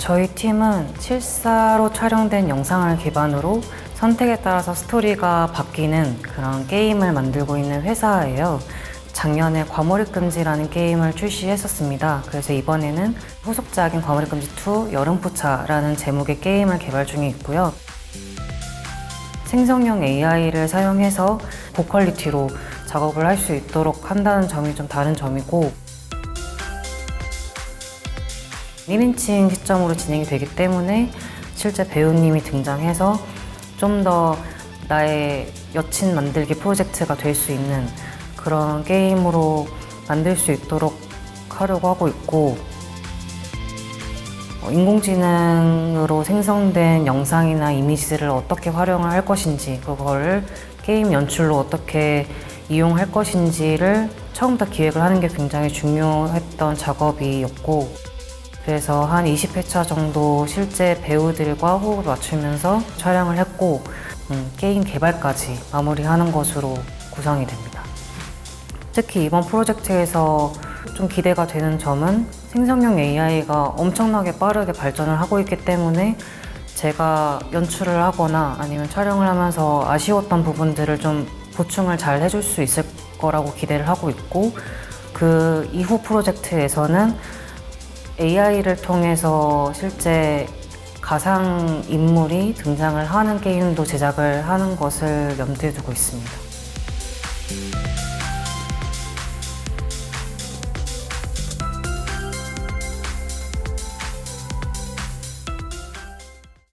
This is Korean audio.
저희 팀은 실사로 촬영된 영상을 기반으로 선택에 따라서 스토리가 바뀌는 그런 게임을 만들고 있는 회사예요. 작년에 과몰입 금지라는 게임을 출시했었습니다. 그래서 이번에는 후속작인 과몰입 금지 2 여름포차라는 제목의 게임을 개발 중에 있고요. 생성형 AI를 사용해서 고퀄리티로 작업을 할 수 있도록 한다는 점이 좀 다른 점이고 1인칭 시점으로 진행이 되기 때문에 실제 배우님이 등장해서 좀 더 나의 여친 만들기 프로젝트가 될 수 있는 그런 게임으로 만들 수 있도록 하려고 하고 있고 어, 인공지능으로 생성된 영상이나 이미지를 어떻게 활용을 할 것인지 그거를 게임 연출로 어떻게 이용할 것인지를 처음부터 기획을 하는 게 굉장히 중요했던 작업이었고 그래서 한 20회차 정도 실제 배우들과 호흡을 맞추면서 촬영을 했고 음, 게임 개발까지 마무리하는 것으로 구성이 됩니다. 특히 이번 프로젝트에서 좀 기대가 되는 점은 생성형 AI가 엄청나게 빠르게 발전을 하고 있기 때문에 제가 연출을 하거나 아니면 촬영을 하면서 아쉬웠던 부분들을 좀 보충을 잘 해줄 수 있을 거라고 기대를 하고 있고 그 이후 프로젝트에서는 AI를 통해서 실제 가상 인물이 등장을 하는 게임도 제작을 하는 것을 염두에 두고 있습니다.